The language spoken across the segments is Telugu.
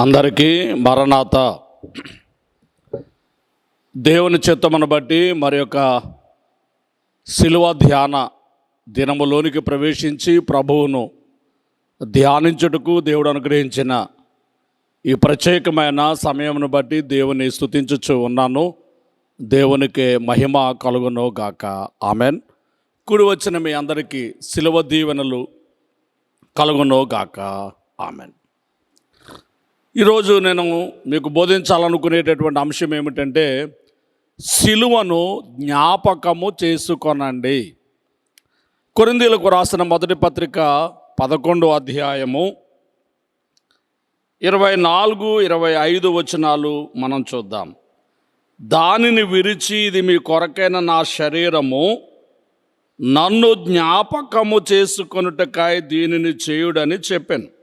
అందరికీ మరణాత దేవుని చిత్తమును బట్టి మరి యొక్క శిలువ ధ్యాన దినములోనికి ప్రవేశించి ప్రభువును ధ్యానించుటకు దేవుడు అనుగ్రహించిన ఈ ప్రత్యేకమైన సమయమును బట్టి దేవుని స్థుతించుచు ఉన్నాను. దేవునికి మహిమ కలుగును గాక. ఆమెన్. కుడి వచ్చిన మీ అందరికీ శిలువ దీవెనలు కలుగును గాక. ఆమెన్. ఈరోజు నేను మీకు బోధించాలనుకునేటటువంటి అంశం ఏమిటంటే సిలువను జ్ఞాపకము చేసుకొనండి. కొరిందీలకు రాసిన మొదటి పత్రిక పదకొండు అధ్యాయము ఇరవై నాలుగు ఇరవై ఐదు వచనాలు మనం చూద్దాం. దానిని విరిచి ఇది మీ కొరకైన నా శరీరము నన్ను జ్ఞాపకము చేసుకొనుటకాయ దీనిని చేయుడని చెప్పాను.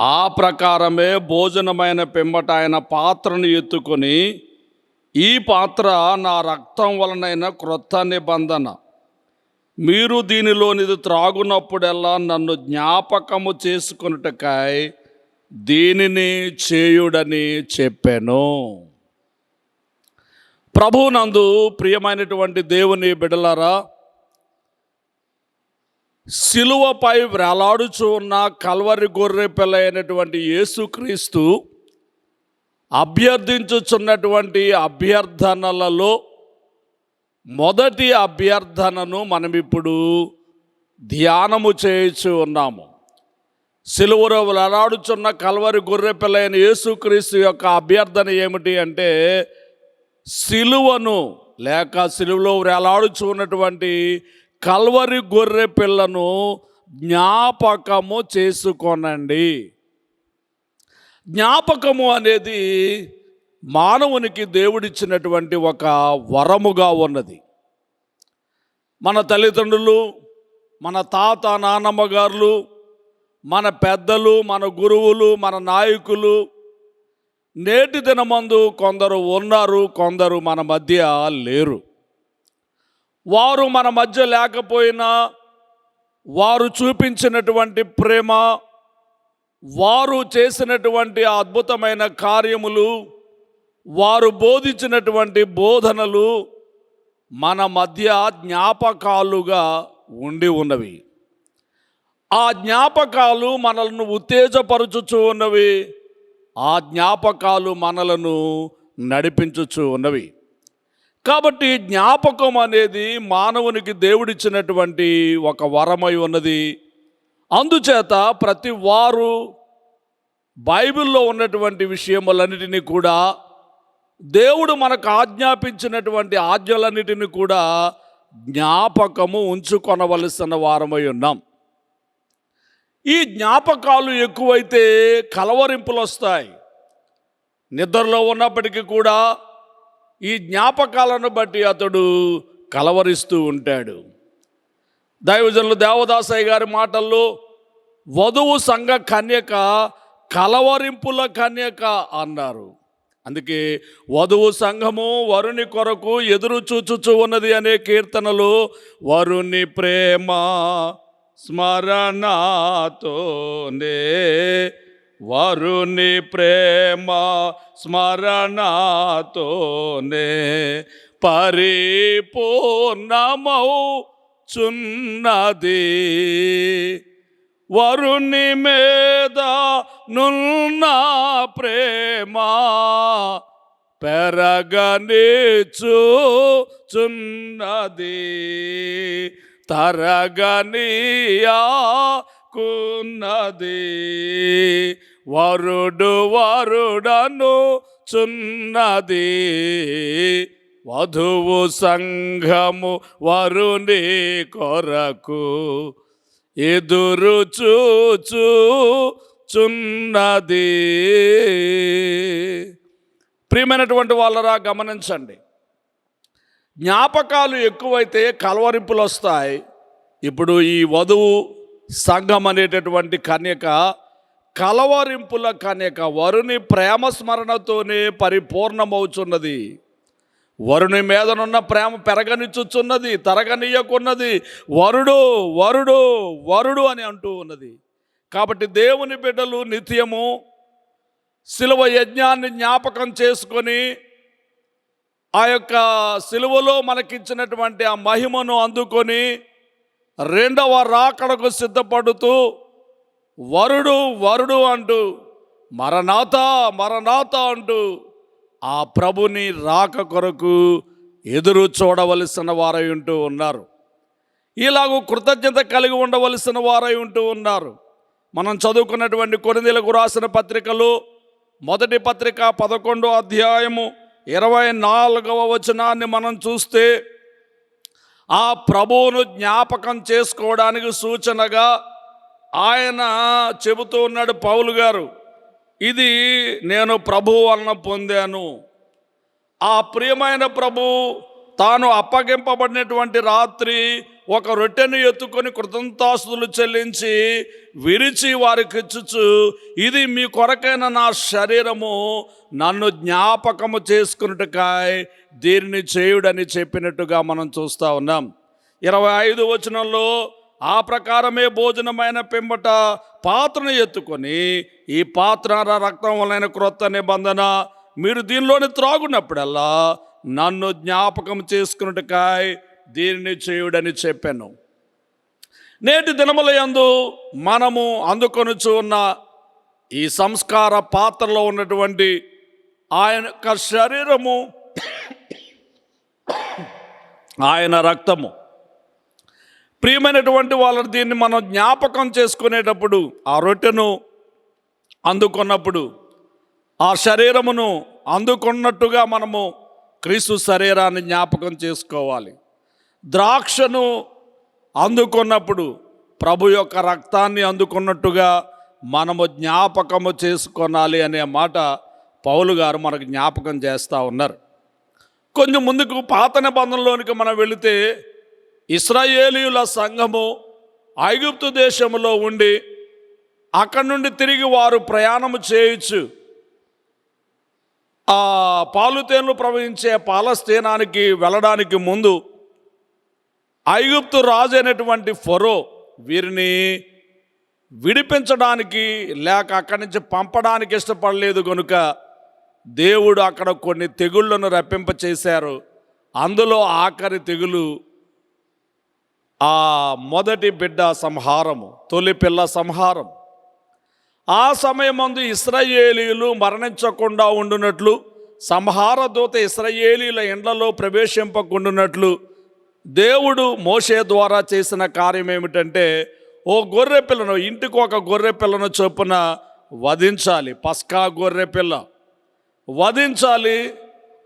ఆ ప్రకారమే భోజనమైన పిమ్మట ఆయన పాత్రను ఎత్తుకొని ఈ పాత్ర నా రక్తం వలనైన క్రొత్త నిబంధన. మీరు దీనిలోనిది త్రాగునప్పుడెల్లా నన్ను జ్ఞాపకము చేసుకొనుటకాయ దీనిని చేయుడని చెప్పాను. ప్రభునందు ప్రియమైనటువంటి దేవుని బిడలరా సిలువపై వేలాడుచు ఉన్న కల్వరి గొర్రె పిల్ల అయినటువంటి యేసుక్రీస్తు అభ్యర్థించుచున్నటువంటి అభ్యర్థనలలో మొదటి అభ్యర్థనను మనం ఇప్పుడు ధ్యానము చేయుచు ఉన్నాము. సిలువలో వెలాడుచున్న కల్వరి గొర్రె పిల్ల అయిన యేసుక్రీస్తు యొక్క అభ్యర్థన ఏమిటి అంటే సిలువను లేక సిలువలో వేలాడుచు ఉన్నటువంటి కల్వరి గొర్రె పిల్లను జ్ఞాపకము చేసుకోనండి. జ్ఞాపకము అనేది మానవునికి దేవుడిచ్చినటువంటి ఒక వరముగా ఉన్నది. మన తల్లిదండ్రులు మన తాత నానమ్మ గారులు మన పెద్దలు మన గురువులు మన నాయకులు నేటి దినమందు కొందరు ఉన్నారు కొందరు మన మధ్య లేరు. వారు మన మధ్య లేకపోయినా వారు చూపించినటువంటి ప్రేమ వారు చేసినటువంటి అద్భుతమైన కార్యములు వారు బోధించినటువంటి బోధనలు మన మధ్య జ్ఞాపకాలుగా ఉండి ఉన్నవి. ఆ జ్ఞాపకాలు మనలను ఉత్తేజపరచుచు ఉన్నవి ఆ జ్ఞాపకాలు మనలను నడిపించుచు ఉన్నవి. కాబట్టి జ్ఞాపకం అనేది మానవునికి దేవుడిచ్చినటువంటి ఒక వరమై ఉన్నది. అందుచేత ప్రతి వారు బైబిల్లో ఉన్నటువంటి విషయములన్నిటినీ కూడా దేవుడు మనకు ఆజ్ఞాపించినటువంటి ఆజ్ఞలన్నిటిని కూడా జ్ఞాపకము ఉంచుకొనవలసిన వారమై ఉన్నాం. ఈ జ్ఞాపకాలు ఎక్కువైతే కలవరింపులు వస్తాయి నిద్రలో ఉన్నప్పటికీ కూడా ఈ జ్ఞాపకాలను బట్టి అతడు కలవరిస్తూ ఉంటాడు. దైవజనులు దేవదాసయ్య గారి మాటల్లో వధువు సంఘ కన్యక కలవరింపుల కన్యక అన్నారు. అందుకే వధువు సంఘము వరుని కొరకు ఎదురు చూచుచు ఉన్నది అనే కీర్తనలు వరుని ప్రేమ స్మరణతోనే వరుని ప్రేమ స్మరణతోనే పరిపూర్ణమౌ చున్నది వరుణి మీద నున్న ప్రేమ పెరగనిచుచున్నది. తరగనియాకున్నది. వరుడు వరుడను చున్నది. వధువు సంఘము వరుని కొరకు ఎదురు చూచు చున్నది. ప్రియమైనటువంటి వాళ్ళరా గమనించండి. జ్ఞాపకాలు ఎక్కువైతే కలవరింపులు వస్తాయి ఇప్పుడు ఈ వధువు సంఘం అనేటటువంటి కన్యక కలవరింపుల కన్యక వరుని ప్రేమ స్మరణతోనే పరిపూర్ణమవుచున్నది. వరుని మీదనున్న ప్రేమ పెరగనిచ్చుచున్నది తరగనీయకున్నది. వరుడు వరుడు వరుడు అని అంటూ ఉన్నది. కాబట్టి దేవుని బిడ్డలు నిత్యము శిలువ యజ్ఞాన్ని జ్ఞాపకం చేసుకొని ఆ యొక్క శిలువలో మనకిచ్చినటువంటి ఆ మహిమను అందుకొని రెండవ రాకడకు సిద్ధపడుతూ వరుడు వరుడు అంటూ మరణాత మరణాత అంటూ ఆ ప్రభుని రాక కొరకు ఎదురు చూడవలసిన వారై ఉంటూ ఉన్నారు. ఇలాగూ కృతజ్ఞత కలిగి ఉండవలసిన వారై ఉంటూ ఉన్నారు. మనం చదువుకున్నటువంటి కొనిదెలకు రాసిన పత్రికలు మొదటి పత్రిక పదకొండో అధ్యాయము ఇరవై నాలుగవ వచనాన్ని మనం చూస్తే ఆ ప్రభువును జ్ఞాపకం చేసుకోవడానికి సూచనగా ఆయన చెబుతూ ఉన్నాడు పౌలు గారు ఇది నేను ప్రభు వలన పొందాను. ఆ ప్రియమైన ప్రభు తాను అప్పగింపబడినటువంటి రాత్రి ఒక రొట్టెను ఎత్తుకొని కృతంతాస్తులు చెల్లించి విరిచి వారికి ఇచ్చుచు ఇది మీ కొరకైన నా శరీరము నన్ను జ్ఞాపకము చేసుకున్నట్టుకాయ్ దీనిని చేయుడని చెప్పినట్టుగా మనం చూస్తూ ఉన్నాం. ఇరవై ఐదు వచనంలో ఆ ప్రకారమే భోజనమైన పెంబట పాత్రను ఎత్తుకొని ఈ పాత్ర రక్తం వలన క్రొత్త నిబంధన మీరు దీనిలోని త్రాగునప్పుడల్లా నన్ను జ్ఞాపకం చేసుకున్నట్టుకాయ్ దీనిని చేయుడని చెప్పాను. నేటి దినముల యందు మనము అందుకొనుచు ఉన్న ఈ సంస్కార పాత్రలో ఉన్నటువంటి ఆయన యొక్క శరీరము ఆయన రక్తము ప్రియమైనటువంటి వాళ్ళని దీన్ని మనం జ్ఞాపకం చేసుకునేటప్పుడు ఆ రొట్టెను అందుకున్నప్పుడు ఆ శరీరమును అందుకున్నట్టుగా మనము క్రీస్తు శరీరాన్ని జ్ఞాపకం చేసుకోవాలి. ద్రాక్షను అందుకున్నప్పుడు ప్రభు యొక్క రక్తాన్ని అందుకున్నట్టుగా మనము జ్ఞాపకము చేసుకోనాలి అనే మాట పౌలు గారు మనకు జ్ఞాపకం చేస్తూ ఉన్నారు. కొంచెం ముందుకు పాత నిబంధనలోనికి మనం వెళితే ఇస్రాయేలీయుల సంఘము ఐగుప్తు దేశంలో ఉండి అక్కడి నుండి తిరిగి వారు ప్రయాణము చేయొచ్చు ఆ పాలుతేన్లు ప్రవహించే పాలస్తీనానికి వెళ్ళడానికి ముందు ఐగుప్తు రాజు అయినటువంటి ఫరో వీరిని విడిపించడానికి లేక అక్కడి నుంచి పంపడానికి ఇష్టపడలేదు కనుక దేవుడు అక్కడ కొన్ని తెగుళ్ళను రప్పింపచేశారు. అందులో ఆఖరి తెగులు ఆ మొదటి బిడ్డ సంహారము తొలి పిల్ల సంహారం. ఆ సమయమందు ఇస్రయేలీలు మరణించకుండా ఉండునట్లు సంహార దూత ఇస్రయేలీల ఇండ్లలో ప్రవేశింపకుండునట్లు దేవుడు మోషే ద్వారా చేసిన కార్యం ఏమిటంటే ఓ గొర్రె పిల్లను ఇంటికి ఒక గొర్రె పిల్లను చొప్పున వధించాలి పస్కా గొర్రె పిల్ల. వధించాలి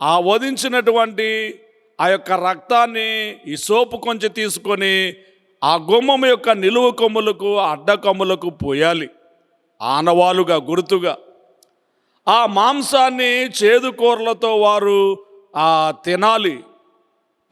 ఆ వధించినటువంటి ఆ యొక్క రక్తాన్ని ఈ సోపు కొంచెం తీసుకొని ఆ గుమ్మం యొక్క నిలువు కొమ్ములకు అడ్డ కొమ్ములకు పోయాలి. ఆనవాలుగా గుర్తుగా. ఆ మాంసాన్ని చేదు కూరలతో వారు ఆ తినాలి.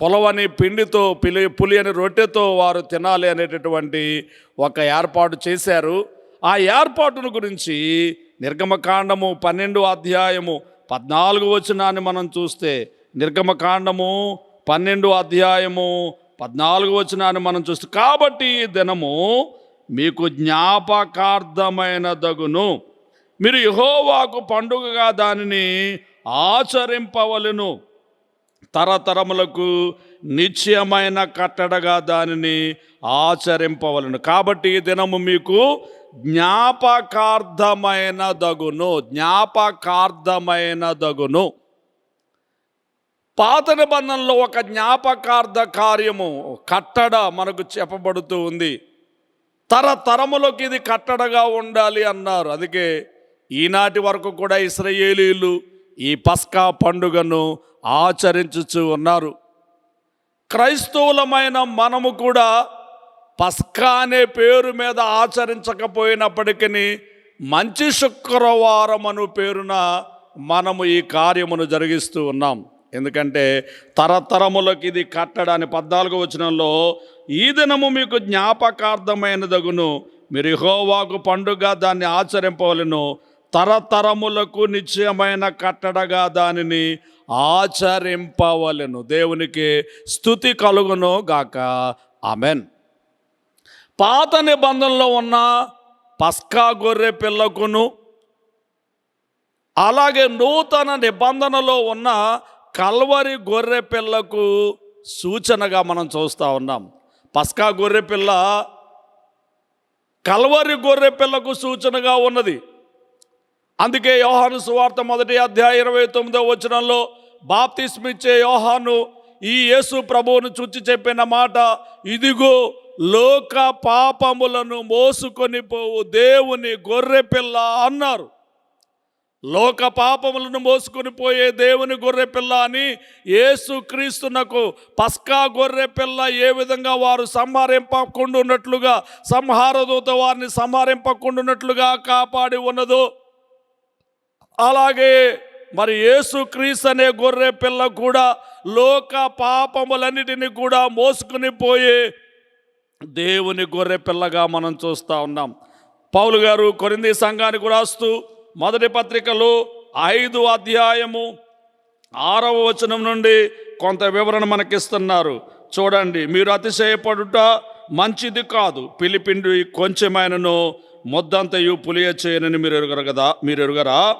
పొలవని పిండితో పిలి పులి అని రొట్టెతో వారు తినాలి అనేటటువంటి ఒక ఏర్పాటు చేశారు. ఆ ఏర్పాటును గురించి నిర్గమకాండము పన్నెండు అధ్యాయము పద్నాలుగు వచనాన్ని మనం చూస్తే నిర్గమకాండము పన్నెండు అధ్యాయము పద్నాలుగు వచనాన్ని మనం చూస్తాం కాబట్టి ఈ దినము మీకు జ్ఞాపకార్థమైన దగును మీరు యహోవాకు పండుగగా దానిని ఆచరింపవలను. తరతరములకు నిశ్చయమైన కట్టడగా దానిని ఆచరింపవలను. కాబట్టి ఈ దినము మీకు జ్ఞాపకార్థమైన దగును జ్ఞాపకార్థమైన దగును పాత నిబంధనలో ఒక జ్ఞాపకార్థ కార్యము కట్టడ మనకు చెప్పబడుతూ ఉంది. తరతరములకు ఇది కట్టడగా ఉండాలి అన్నారు. అందుకే ఈనాటి వరకు కూడా ఇస్రయేలీలు ఈ పస్కా పండుగను ఆచరించుచు ఉన్నారు. క్రైస్తవులమైన మనము కూడా పస్కా అనే పేరు మీద ఆచరించకపోయినప్పటికీ మంచి శుక్రవారం అను పేరున మనము ఈ కార్యమును జరిగిస్తూ ఉన్నాం. ఎందుకంటే తరతరములకు ఇది కట్టడాన్ని పద్నాలుగు వచనంలో ఈ దినము మీకు జ్ఞాపకార్థమైనదగును. మీరు హోవాకు పండుగ దాన్ని ఆచరింపవలను. తరతరములకు నిశ్చయమైన కట్టడగా దానిని ఆచరింపవలను. దేవునికి స్థుతి కలుగును గాక. ఆమెన్. పాత నిబంధనలో ఉన్న పస్కా గొర్రె పిల్లకును అలాగే నూతన నిబంధనలో ఉన్న కల్వరి గొర్రె పిల్లకు సూచనగా మనం చూస్తూ ఉన్నాం. పస్కా గొర్రె పిల్ల కల్వరి గొర్రె పిల్లకు సూచనగా ఉన్నది. అందుకే యోహాను సువార్త మొదటి అధ్యాయ ఇరవై తొమ్మిదో వచనంలో బాప్తిస్మిచ్చే యోహాను ఈ యేసు ప్రభువును చూచి చెప్పిన మాట ఇదిగో లోక పాపములను మోసుకొని పోవు దేవుని గొర్రె పిల్ల అన్నారు. లోక పాపములను మోసుకొని పోయే దేవుని గొర్రె పిల్ల అని ఏసుక్రీస్తునకు పస్కా గొర్రె పిల్ల ఏ విధంగా వారు సంహరింపకుండా ఉన్నట్లుగా సంహారదూత వారిని సంహరింపకుండా ఉన్నట్లుగా కాపాడి ఉన్నదో అలాగే మరి యేసుక్రీస్తు అనే గొర్రె పిల్ల కూడా లోక పాపములన్నిటిని కూడా మోసుకుని పోయే దేవుని గొర్రె పిల్లగా మనం చూస్తూ ఉన్నాం. పౌలు గారు కొరింది సంఘానికి రాస్తూ మొదటి పత్రికలో ఐదు అధ్యాయము ఆరవ వచనం నుండి కొంత వివరణ మనకిస్తున్నారు. చూడండి మీరు అతిశయపడుట మంచిది కాదు. పిలిపిండి కొంచెమైనను ముద్దంతయు పులియ చేయనని మీరు ఎరుగరు కదా? మీరు ఎరుగరా?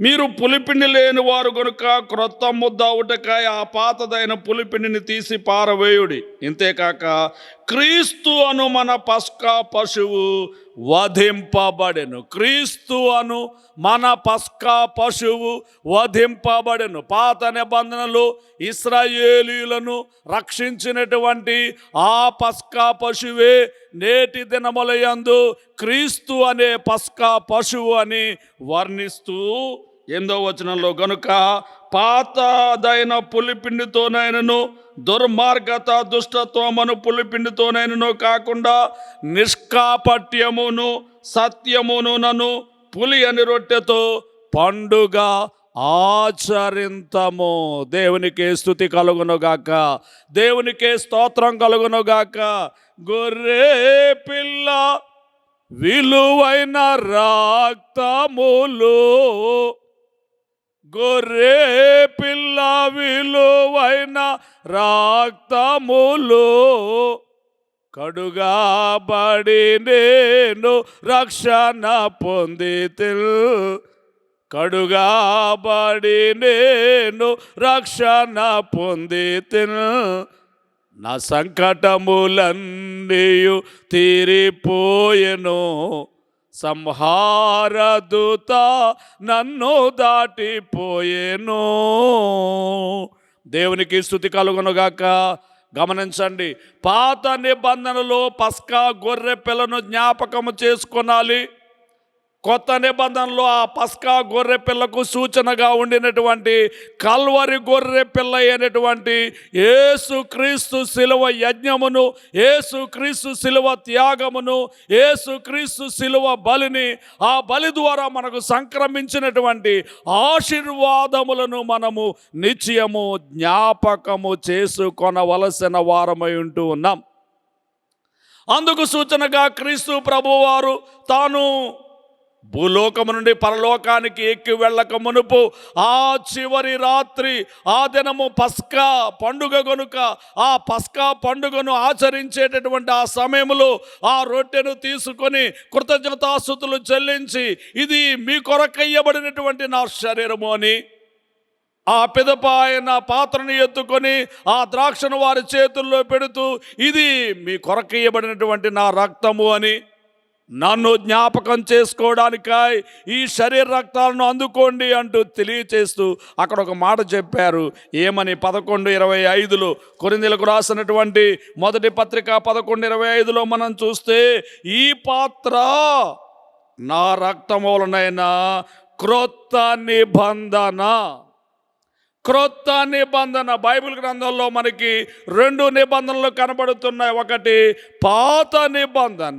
మీరు పులిపిండి లేని వారు గనుక క్రొత్త ముద్ద ఉటకాయ ఆ పాతదైన పులిపిండిని తీసి పారవేయుడి. ఇంతేకాక క్రీస్తు అను మన పస్కా పశువు వధింపబడెను. క్రీస్తు అను మన పస్కా పశువు వధింపబడెను. పాత నిబంధనలు ఇస్రాయేలీలను రక్షించినటువంటి ఆ పస్కా పశువే నేటి దినములయందు క్రీస్తు అనే పస్కా పశువు అని వర్ణిస్తూ ఎందో వచనంలో గనుక పాతదైన పులిపిండితోనైనను దుర్మార్గత దుష్టత్వమును పులిపిండితోనైనను కాకుండా నిష్కాపట్యమును సత్యమును నన్ను పులి అని రొట్టెతో పండుగ ఆచరింతము. దేవునికే స్థుతి కలుగునుగాక. దేవునికే స్తోత్రం కలుగునుగాక. గొర్రె పిల్ల విలువైన రాక్తములు గొర్రె పిల్ల విలువైన రాక్తములు. కడుగాబడి నేను రక్షణ పొందితిల్. కడుగాబడి నేను రక్షణ పొంది నా సంకటములన్నీయు తీరిపోయెను. సంహారదూత నన్ను దాటిపోయేను. దేవునికి స్థుతి కలుగునుగాక. గమనించండి పాత నిబంధనలో పస్కా గొర్రె పిల్లను జ్ఞాపకము చేసుకొనాలి. కొత్త నిబంధనలో ఆ పస్కా గొర్రె పిల్లకు సూచనగా ఉండినటువంటి కల్వరి గొర్రె పిల్ల అయినటువంటి ఏసుక్రీస్తు శిలువ యజ్ఞమును ఏసుక్రీస్తు శిలువ త్యాగమును ఏసుక్రీస్తు శిలువ బలిని ఆ బలి ద్వారా మనకు సంక్రమించినటువంటి ఆశీర్వాదములను మనము నిత్యము జ్ఞాపకము చేసుకొనవలసిన వారమై ఉంటూ ఉన్నాం. అందుకు సూచనగా క్రీస్తు ప్రభువారు తాను భూలోకము నుండి పరలోకానికి ఎక్కి వెళ్ళక మునుపు ఆ చివరి రాత్రి ఆ దినము పస్కా పండుగ గనుక ఆ పస్కా పండుగను ఆచరించేటటువంటి ఆ సమయంలో ఆ రొట్టెను తీసుకొని కృతజ్ఞతాస్థుతులు చెల్లించి ఇది మీ కొరకయ్యబడినటువంటి నా శరీరము అని ఆ పిదప ఆయన పాత్రను ఎత్తుకొని ఆ ద్రాక్షను వారి చేతుల్లో పెడుతూ ఇది మీ కొరకయ్యబడినటువంటి నా రక్తము అని నన్ను జ్ఞాపకం చేసుకోవడానికై ఈ శరీర రక్తాలను అందుకోండి అంటూ తెలియచేస్తూ అక్కడ ఒక మాట చెప్పారు. ఏమని పదకొండు ఇరవై ఐదులో కొరిందలకు రాసినటువంటి మొదటి పత్రిక పదకొండు ఇరవై ఐదులో మనం చూస్తే ఈ పాత్ర నా రక్తమూలనైనా క్రొత్త నిబంధన. క్రొత్త నిబంధన బైబిల్ గ్రంథంలో మనకి రెండు నిబంధనలు కనబడుతున్నాయి. ఒకటి పాత నిబంధన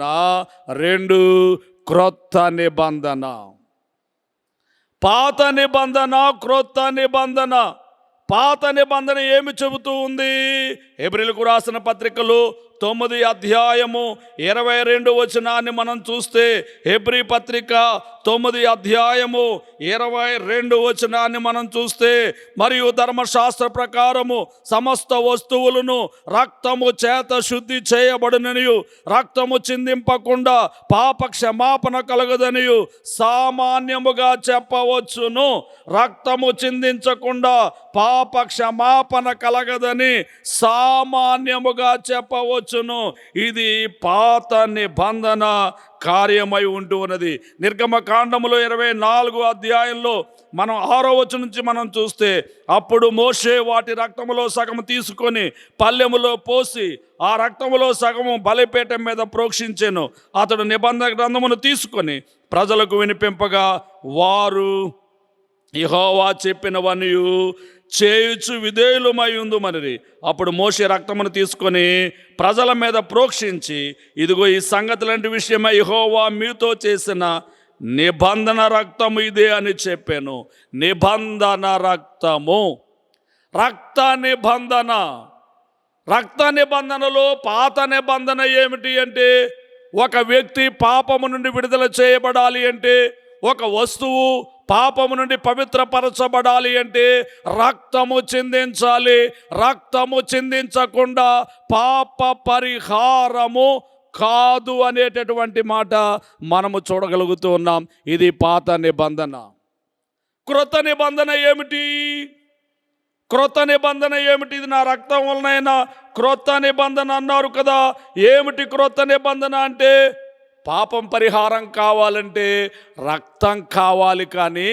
రెండు క్రొత్త నిబంధన. పాత నిబంధన క్రొత్త నిబంధన. పాత నిబంధన ఏమి చెబుతూ ఉంది? ఏప్రిల్కు రాసిన పత్రికలు తొమ్మిది అధ్యాయము ఇరవై రెండు వచనాన్ని మనం చూస్తే హెబ్రి పత్రిక తొమ్మిది అధ్యాయము ఇరవై రెండు వచనాన్ని మనం చూస్తే మరియు ధర్మశాస్త్ర ప్రకారము సమస్త వస్తువులను రక్తము చేత శుద్ధి చేయబడిననియు రక్తము చిందింపకుండా పాప క్షమాపణ కలగదనియు సామాన్యముగా చెప్పవచ్చును. రక్తము చిందించకుండా పాప క్షమాపణ కలగదని సా సామాన్యముగా చెప్పవచ్చును. ఇది పాత నిబంధన కార్యమై ఉంటూ ఉన్నది. నిర్గమ కాండములో ఇరవై నాలుగు అధ్యాయంలో మనం ఆరో వచ్చి నుంచి మనం చూస్తే అప్పుడు మోసే వాటి రక్తములో సగము తీసుకొని పల్లెములో పోసి ఆ రక్తములో సగము బలిపేటం మీద ప్రోక్షించాను. అతడు నిబంధన గ్రంథమును తీసుకొని ప్రజలకు వినిపింపగా వారు ఇహోవా చెప్పినవనియు చేయుచు విధేయులమై ఉందుమని అప్పుడు మోషే రక్తమును తీసుకొని ప్రజల మీద ప్రోక్షించి ఇదిగో ఈ సంగతులంటి విషయమై యహోవా మీతో చేసిన నిబంధన రక్తము ఇదే అని చెప్పాను. నిబంధన రక్తము. రక్త నిబంధన. రక్త నిబంధనలో పాత నిబంధన ఏమిటి అంటే ఒక వ్యక్తి పాపము నుండి విడుదల చేయబడాలి అంటే ఒక వస్తువు పాపము నుండి పవిత్రపరచబడాలి అంటే రక్తము చిందించాలి. రక్తము చిందించకుండా పాప పరిహారము కాదు అనేటటువంటి మాట మనము చూడగలుగుతూ ఉన్నాం. ఇది పాత నిబంధన. కృత నిబంధన ఏమిటి? క్రొత్త నిబంధన ఏమిటి? ఇది నా రక్తం వలనైనా క్రొత్త నిబంధన అన్నారు కదా. ఏమిటి క్రొత్త నిబంధన అంటే? పాపం పరిహారం కావాలంటే రక్తం కావాలి కానీ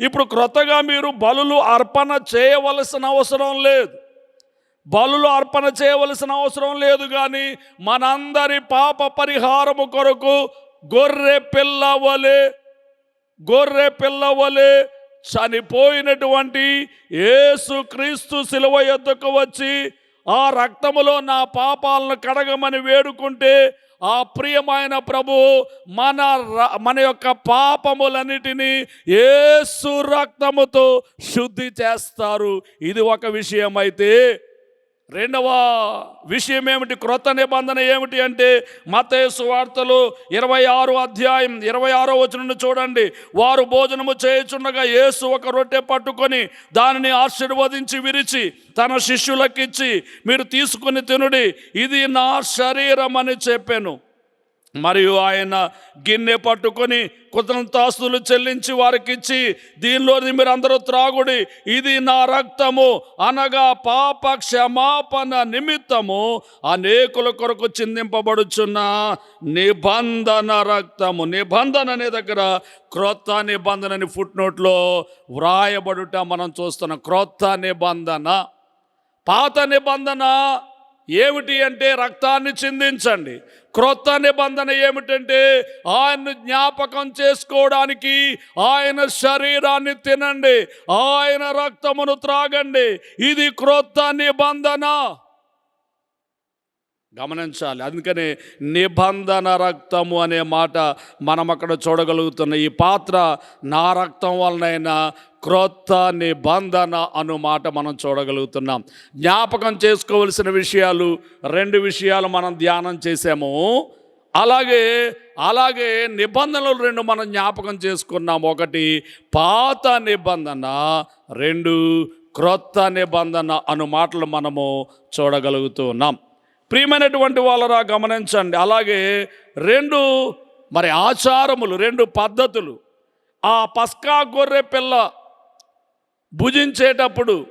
ఇప్పుడు క్రొత్తగా మీరు బలులు అర్పణ చేయవలసిన అవసరం లేదు. బలులు అర్పణ చేయవలసిన అవసరం లేదు కానీ మనందరి పాప పరిహారము కొరకు గొర్రె పిల్ల వలె గొర్రె పిల్ల వలె చనిపోయినటువంటి యేసు క్రీస్తు శిలువ ఎద్దుకు వచ్చి ఆ రక్తములో నా పాపాలను కడగమని వేడుకుంటే ఆ ప్రియమైన ప్రభు మన మన యొక్క పాపములన్నిటినీ ఏసు రక్తముతో శుద్ధి చేస్తారు. ఇది ఒక విషయం అయితే రెండవ విషయం ఏమిటి? క్రొత్త నిబంధన ఏమిటి అంటే మతేసు వార్తలు ఇరవై ఆరు అధ్యాయం ఇరవై ఆరో వచనం చూడండి. వారు భోజనము చేయుచుండగా యేసు ఒక రొట్టె పట్టుకొని దానిని ఆశీర్వదించి విరిచి తన శిష్యులకిచ్చి మీరు తీసుకుని తినుడి. ఇది నా శరీరం అని చెప్పాను. మరియు ఆయన గిన్నె పట్టుకొని కృతజ్ఞతాస్తులు చెల్లించి వారికిచ్చి దీనిలోని మీరు అందరూ త్రాగుడి ఇది నా రక్తము అనగా పాప క్షమాపణ నిమిత్తము అనేకుల కొరకు చిందింపబడుచున్న నిబంధన రక్తము. నిబంధన అనే దగ్గర క్రొత్త నిబంధనని ఫుట్ నోట్లో వ్రాయబడుట మనం చూస్తున్నాం. క్రొత్త నిబంధన. పాత నిబంధన ఏమిటి అంటే రక్తాన్ని చిందించండి. క్రొత్త నిబంధన ఏమిటంటే ఆయన్ను జ్ఞాపకం చేసుకోవడానికి ఆయన శరీరాన్ని తినండి ఆయన రక్తమును త్రాగండి. ఇది క్రొత్త నిబంధన. గమనించాలి. అందుకనే నిబంధన రక్తము అనే మాట మనం అక్కడ చూడగలుగుతున్న ఈ పాత్ర నా రక్తం వలనైనా క్రొత్త నిబంధన అను మాట మనం చూడగలుగుతున్నాం. జ్ఞాపకం చేసుకోవలసిన విషయాలు రెండు విషయాలు మనం ధ్యానం చేసాము అలాగే అలాగే నిబంధనలు రెండు మనం జ్ఞాపకం చేసుకున్నాం. ఒకటి పాత నిబంధన. రెండు క్రొత్త నిబంధన అను మాటలు మనము చూడగలుగుతున్నాం. ప్రియమైనటువంటి వాళ్ళరా గమనించండి. అలాగే రెండు మరి ఆచారములు రెండు పద్ధతులు. ఆ పస్కా గొర్రె పిల్ల భుజించేటప్పుడు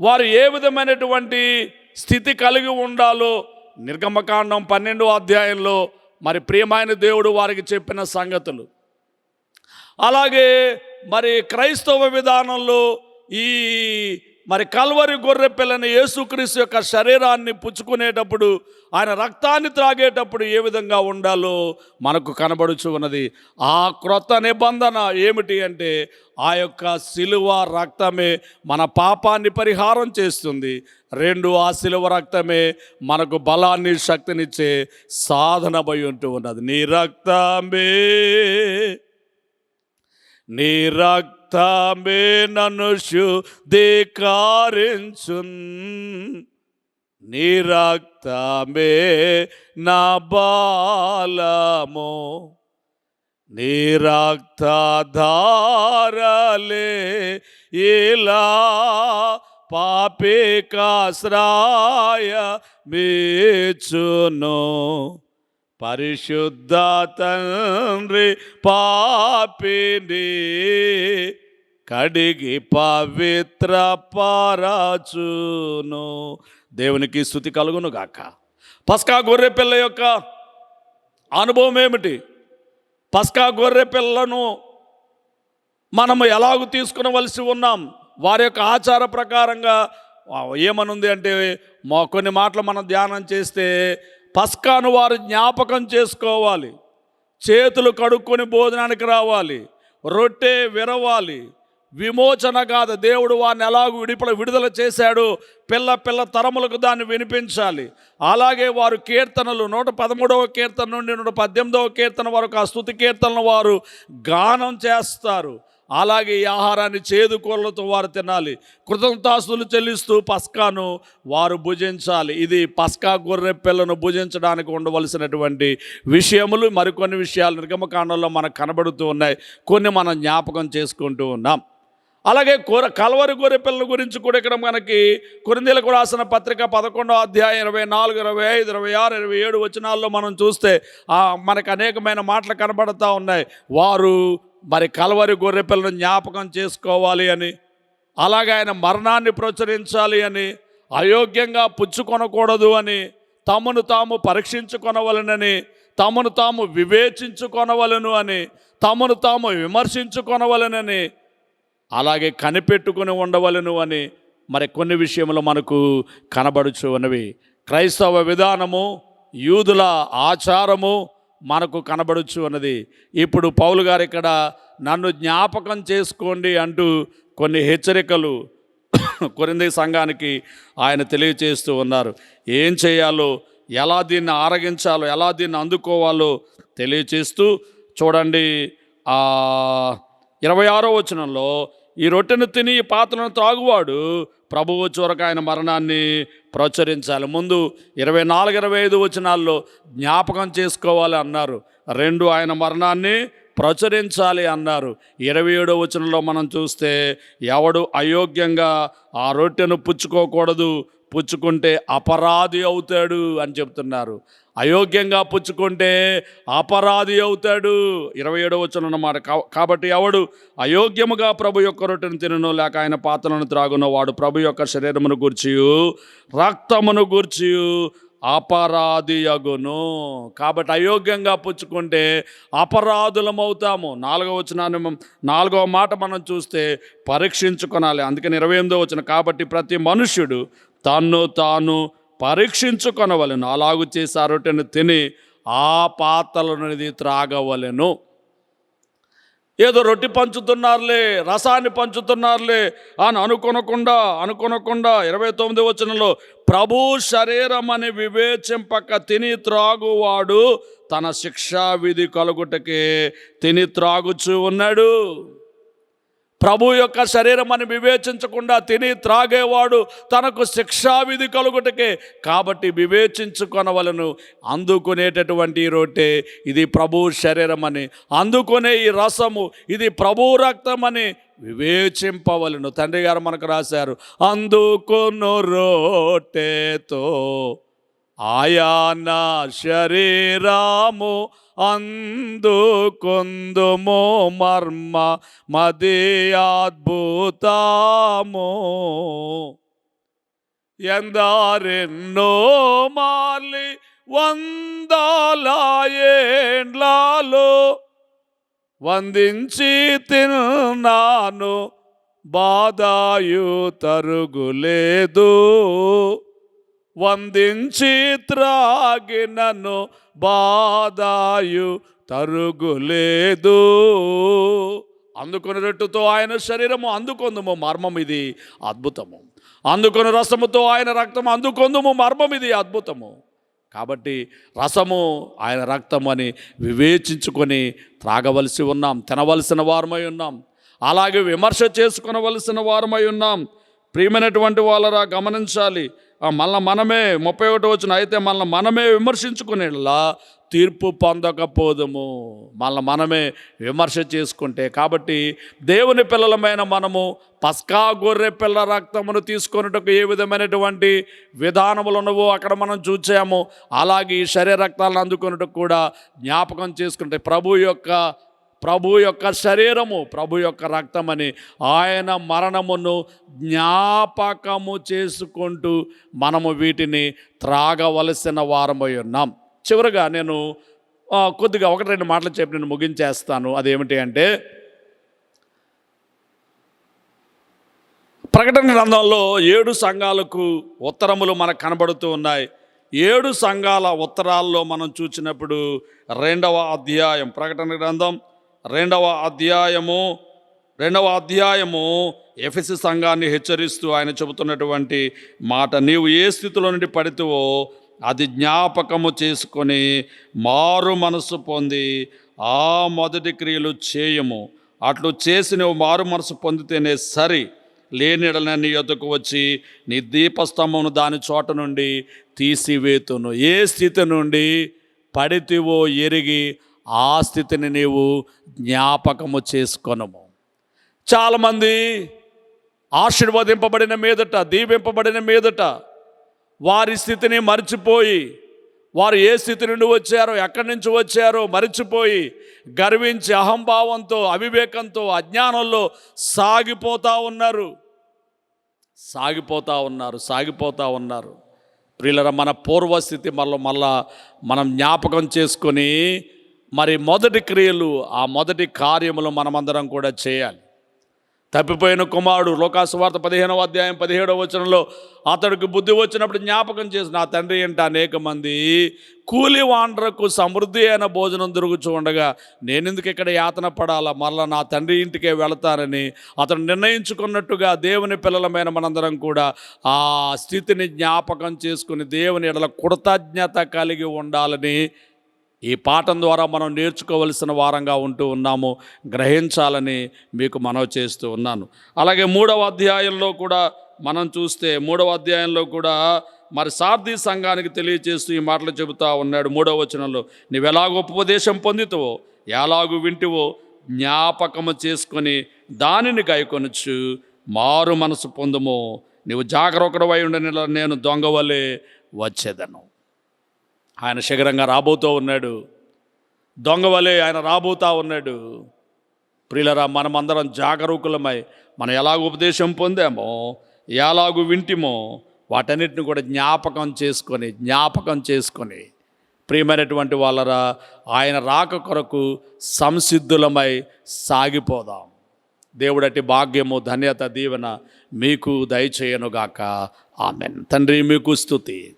వారు ఏ విధమైనటువంటి స్థితి కలిగి ఉండాలో నిర్గమకాండం పన్నెండో అధ్యాయంలో మరి ప్రియమైన దేవుడు వారికి చెప్పిన సంగతులు. అలాగే మరి క్రైస్తవ విధానంలో ఈ మరి కల్వరి గొర్రె పిల్లని యేసుక్రీస్తు యొక్క శరీరాన్ని పుచ్చుకునేటప్పుడు ఆయన రక్తాన్ని త్రాగేటప్పుడు ఏ విధంగా ఉండాలో మనకు కనబడుచు ఉన్నది. ఆ క్రొత్త నిబంధన ఏమిటి అంటే ఆ యొక్క శిలువ రక్తమే మన పాపాన్ని పరిహారం చేస్తుంది. రెండు ఆ శిలువ రక్తమే మనకు బలాన్ని శక్తినిచ్చే సాధనమై ఉంటూ ఉన్నది. నీ రక్తమే నీ రక్తమే నన్ను శుద్ధీకరించున్. నీ రక్తమే నా బాలము. నీ రక్తధారలే ఇలా పాపికాశ్రాయ మీచును పరిశుద్ధ తండ్రి పాపిని కడిగి పవిత్ర పారాచును. దేవునికి స్థుతి కలుగును గాక. పస్కా గొర్రె పిల్ల యొక్క అనుభవం ఏమిటి? పస్కా గొర్రె పిల్లను మనము ఎలాగూ తీసుకునవలసి ఉన్నాం? వారి యొక్క ఆచార ప్రకారంగా ఏమనుంది అంటే కొన్ని మాటలు మనం ధ్యానం చేస్తే పస్కాను వారు జ్ఞాపకం చేసుకోవాలి. చేతులు కడుక్కొని భోజనానికి రావాలి. రొట్టె విరవాలి. విమోచన కాదు దేవుడు వారిని ఎలాగూ విడిపల విడుదల చేశాడు. పిల్ల పిల్ల తరములకు దాన్ని వినిపించాలి. అలాగే వారు కీర్తనలు నూట పదమూడవ కీర్తన నుండి నూట పద్దెనిమిదవ కీర్తన వరకు ఆ స్థుతి కీర్తనలు వారు గానం చేస్తారు. అలాగే ఈ ఆహారాన్ని చేదు కూరలతో వారు తినాలి. కృతజ్ఞతాస్తులు చెల్లిస్తూ పస్కాను వారు భుజించాలి. ఇది పస్కా గొర్రె పిల్లను భుజించడానికి ఉండవలసినటువంటి విషయములు మరికొన్ని విషయాలు నిర్గమకాండంలో మనకు కనబడుతూ ఉన్నాయి. కొన్ని మనం జ్ఞాపకం చేసుకుంటూ ఉన్నాం. అలాగే కూర కలవరి గొర్రె పిల్లల గురించి కూడా ఇక్కడ మనకి కొరిందీలకు రాసిన పత్రిక పదకొండో అధ్యాయం ఇరవై నాలుగు ఇరవై ఐదు ఇరవై ఆరు ఇరవై ఏడు వచనాల్లో మనం చూస్తే మనకు అనేకమైన మాటలు కనబడతా ఉన్నాయి. వారు మరి కలవరి గొర్రె పిల్లను జ్ఞాపకం చేసుకోవాలి అని అలాగే ఆయన మరణాన్ని ప్రచురించాలి అని అయోగ్యంగా పుచ్చుకొనకూడదు అని తమను తాము పరీక్షించుకొనవలనని తమను తాము వివేచించుకొనవలను అని తమను తాము విమర్శించుకొనవలనని అలాగే కనిపెట్టుకుని ఉండవలను అని మరి కొన్ని విషయములు మనకు కనబడుచు ఉన్నవి క్రైస్తవ విధానము యూదుల ఆచారము మనకు కనబడచ్చు అన్నది. ఇప్పుడు పౌలు గారు ఇక్కడ నన్ను జ్ఞాపకం చేసుకోండి అంటూ కొన్ని హెచ్చరికలు కొరింది సంఘానికి ఆయన తెలియచేస్తూ ఉన్నారు. ఏం చేయాలో ఎలా దీన్ని ఆరగించాలో ఎలా దీన్ని అందుకోవాలో తెలియచేస్తూ చూడండి. ఇరవై ఆరో వచనంలో ఈ రొట్టెను తిని ఈ పాత్రను త్రాగువాడు ప్రభువు చివరకు ఆయన మరణాన్ని ప్రచురించాలి. ముందు ఇరవై నాలుగు ఇరవై ఐదు వచనాల్లో జ్ఞాపకం చేసుకోవాలి అన్నారు. రెండు ఆయన మరణాన్ని ప్రచురించాలి అన్నారు. ఇరవై ఏడో వచనంలో మనం చూస్తే ఎవడు అయోగ్యంగా ఆ రొట్టెను పుచ్చుకోకూడదు పుచ్చుకుంటే అపరాధి అవుతాడు అని చెప్తున్నారు. అయోగ్యంగా పుచ్చుకుంటే అపరాధి అవుతాడు. ఇరవై ఏడో వచ్చనమాట అన్నమాట. కాబట్టి ఎవడు అయోగ్యముగా ప్రభు యొక్క రొట్టెను తినను లేక ఆయన పాత్రను త్రాగునో వాడు ప్రభు యొక్క శరీరమును గూర్చియు రక్తమును గూర్చియు అపరాధి అగును కాబట్టి అయోగ్యంగా పుచ్చుకుంటే అపరాధులమవుతాము. నాలుగవ వచనాన్ని నాలుగవ మాట మనం చూస్తే పరీక్షించుకొనాలి. అందుకని ఇరవై ఎనిమిదో వచ్చిన కాబట్టి ప్రతి మనుష్యుడు తన్ను తాను పరీక్షించుకొనవలెను. అలాగు చేసి ఆ రొట్టెను తిని ఆ పాత్రలనేది త్రాగవలెను. ఏదో రొట్టి పంచుతున్నారులే రసాన్ని పంచుతున్నారులే అని అనుకొనకుండా అనుకొనకుండా ఇరవై తొమ్మిది వచనంలో ప్రభు శరీరం అని వివేచింపక తిని త్రాగువాడు తన శిక్షా విధి కలుగుటకే తిని త్రాగుచూ ఉన్నాడు. ప్రభు యొక్క శరీరం అని వివేచించకుండా తిని త్రాగేవాడు తనకు శిక్షావిధి కలుగుటకే. కాబట్టి వివేచించుకొనవలను. అందుకునేటటువంటి రొట్టె ఇది ప్రభు శరీరం అని అందుకునే ఈ రసము ఇది ప్రభు రక్తం అని వివేచింపవలను. తండ్రి గారు మనకు రాశారు అందుకును రోటేతో ఆయా నా శరీరాము అందుకొందుమో మర్మ మది అద్భుతాము. ఎందారెన్నో మాలి వందల ఏండ్లలో వందించి తిన్నాను బాధాయు తరుగులేదు. వందించి త్రాగినను బాధాయు తరుగులేదు. అందుకొని రొట్టుతో ఆయన శరీరము అందుకొందుము మర్మం ఇది అద్భుతము. అందుకొని రసముతో ఆయన రక్తం అందుకొందుము మర్మం ఇది అద్భుతము. కాబట్టి రసము ఆయన రక్తం అని వివేచించుకొని త్రాగవలసి ఉన్నాం తినవలసిన వారమై ఉన్నాం. అలాగే విమర్శ చేసుకునవలసిన వారమై ఉన్నాం. ప్రియమైనటువంటి వాళ్ళరా గమనించాలి. మళ్ళీ మనమే ముప్పై ఒకటి వచ్చిన అయితే మళ్ళీ మనమే విమర్శించుకునేలా తీర్పు పొందకపోదుము. మళ్ళీ మనమే విమర్శ చేసుకుంటే కాబట్టి దేవుని పిల్లలమైన మనము పస్కా గొర్రె పిల్ల రక్తమును తీసుకొనుటకు ఏ విధమైనటువంటి విధానములు ఉన్నవో అక్కడ మనం చూసాము అలాగే ఈ శరీర రక్తాలను అందుకొనుటకు కూడా జ్ఞాపకం చేసుకుంటే ప్రభు యొక్క ప్రభు యొక్క శరీరము ప్రభు యొక్క రక్తమని ఆయన మరణమును జ్ఞాపకము చేసుకుంటూ మనము వీటిని త్రాగవలసిన వారమై ఉన్నాం. చివరగా నేను కొద్దిగా ఒకటి రెండు మాటలు చెప్పి నేను ముగించేస్తాను. అదేమిటి అంటే ప్రకటన గ్రంథంలో ఏడు సంఘాలకు ఉత్తరములు మనకు కనబడుతూ ఉన్నాయి. ఏడు సంఘాల ఉత్తరాల్లో మనం చూసినప్పుడు రెండవ అధ్యాయం ప్రకటన గ్రంథం రెండవ అధ్యాయము రెండవ అధ్యాయము ఎఫ్ఎసి సంఘాన్ని హెచ్చరిస్తూ ఆయన చెబుతున్నటువంటి మాట నీవు ఏ స్థితిలో నుండి పడితేవో అది జ్ఞాపకము చేసుకొని మారు మనసు పొంది ఆ మొదటి క్రియలు చేయము. అట్లు చేసి నువ్వు మారు మనసు పొందితేనే సరి. లేనిడన నీ యొద్దకు వచ్చి నీ దీపస్తంభమును దాని చోట నుండి తీసివేతును. ఏ స్థితి నుండి పడితివో ఎరిగి ఆ స్థితిని నీవు జ్ఞాపకము చేసుకొనము. చాలామంది ఆశీర్వదింపబడిన మీదట దీవింపబడిన మీదట వారి స్థితిని మర్చిపోయి వారు ఏ స్థితి నుండి వచ్చారో ఎక్కడి నుంచి వచ్చారో మరిచిపోయి గర్వించి అహంభావంతో అవివేకంతో అజ్ఞానంలో సాగిపోతూ ఉన్నారు. సాగిపోతూ ఉన్నారు సాగిపోతూ ఉన్నారు. ప్రియులర మన పూర్వస్థితి మళ్ళీ మళ్ళా మనం జ్ఞాపకం చేసుకొని మరి మొదటి క్రియలు ఆ మొదటి కార్యములు మనమందరం కూడా చేయాలి. తప్పిపోయిన కుమారుడు లోకాసువార్త పదిహేనవ అధ్యాయం పదిహేడవ వచనంలో అతడికి బుద్ధి వచ్చినప్పుడు జ్ఞాపకం చేసి నా తండ్రి ఏంట అనేక మంది కూలి వాండ్రకు సమృద్ధి అయిన భోజనం దొరుకుచూ ఉండగా నేనెందుకు ఇక్కడ యాతన పడాలా? మరలా నా తండ్రి ఇంటికే వెళతానని అతను నిర్ణయించుకున్నట్టుగా దేవుని పిల్లలమైన మనందరం కూడా ఆ స్థితిని జ్ఞాపకం చేసుకుని దేవుని ఎడల కృతజ్ఞత కలిగి ఉండాలని ఈ పాఠం ద్వారా మనం నేర్చుకోవలసిన వారంగా ఉంటూ ఉన్నాము గ్రహించాలని మీకు మనవి చేస్తూ ఉన్నాను. అలాగే మూడవ అధ్యాయంలో కూడా మనం చూస్తే మూడవ అధ్యాయంలో కూడా మరి సార్థి సంఘానికి తెలియచేస్తూ ఈ మాటలు చెబుతా ఉన్నాడు మూడవ వచనంలో. నువ్వు ఎలాగో ఉపదేశం పొందితవో ఎలాగూ వింటివో జ్ఞాపకము చేసుకొని దానిని గైకొనొచ్చు మారు మనసు పొందుము. నువ్వు జాగరొకడవై ఉండని నేను దొంగవలే వచ్చేదను. ఆయన శిఖరంగా రాబోతూ ఉన్నాడు. దొంగవలే ఆయన రాబోతా ఉన్నాడు. ప్రియులరా మనమందరం జాగరూకులమై మనం ఎలాగ ఉపదేశం పొందామో ఎలాగూ వింటిమో వాటన్నిటిని కూడా జ్ఞాపకం చేసుకొని జ్ఞాపకం చేసుకొని ప్రియమైనటువంటి వాళ్ళరా ఆయన రాక కొరకు సంసిద్ధులమై సాగిపోదాం. దేవుడటి భాగ్యము ధన్యత దీవెన మీకు దయచేయనుగాక. ఆమెన్. తండ్రి మీకు స్థుతి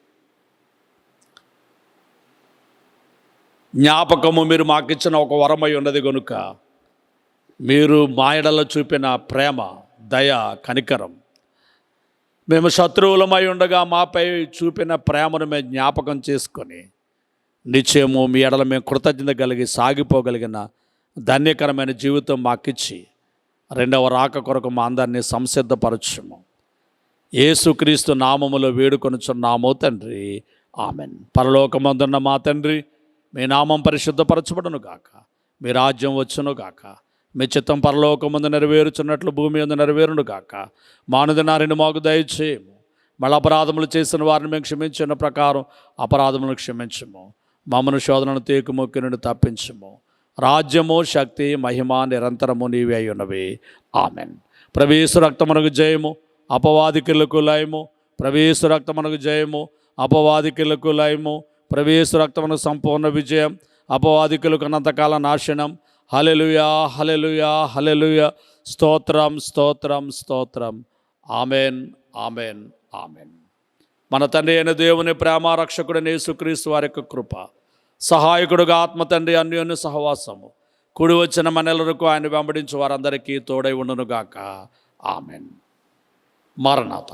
జ్ఞాపకము మీరు మాకిచ్చిన ఒక వరమై ఉన్నది కనుక మీరు మాయడలో చూపిన ప్రేమ దయ కనికరం మేము శత్రువులమై ఉండగా మాపై చూపిన ప్రేమను మేము జ్ఞాపకం చేసుకొని నిశ్చయము మీ ఎడల మేము కృతజ్ఞత కలిగి సాగిపోగలిగిన ధన్యకరమైన జీవితం మాకిచ్చి రెండవ రాక కొరకు మా అందరినీ సంసిద్ధపరచము. ఏసుక్రీస్తు నామములో వేడుకొనుచున్నాము తండ్రి. ఆమెన్. పరలోకమందున్న మా తండ్రి మీ నామం పరిశుద్ధపరచబడును గాక. మీ రాజ్యం వచ్చును గాక. మీ చిత్తం పరలోకమందు నెరవేరుచున్నట్లు భూమి ముందు నెరవేరును గాక. మానుదినారిని మాకు దయచేయము. మళ్ళీ అపరాధములు చేసిన వారిని మేము క్షమించిన ప్రకారం అపరాధములను క్షమించము. మమ్మను శోధనను తేకుమొక్కి నుండి తప్పించము. రాజ్యము శక్తి మహిమ నిరంతరము నీవే అయి ఉన్నవి ఆమెన్. ప్రవేశు రక్తమునకు జయము అపవాదికులకు లయము. ప్రవేశ రక్తమునకు జయము అపవాదికులకు లయము. ప్రవేశ రక్తమును సంపూర్ణ విజయం అపవాదికులకు అనంతకాల నాశనం. హలెలుయా హలెలుయా హలెలుయా స్తోత్రం స్తోత్రం స్తోత్రం. Amen amen amen. మన తండ్రి అయిన దేవుని ప్రేమ రక్షకుడు యేసుక్రీస్తు వారి యొక్క కృప సహాయకుడుగా ఆత్మ తండ్రి అన్యోన్య సహవాసము కుడి వచ్చిన మనలకు ఆయన వెంబడించి వారందరికీ తోడై ఉండునుగాక. ఆమెన్. మరణాత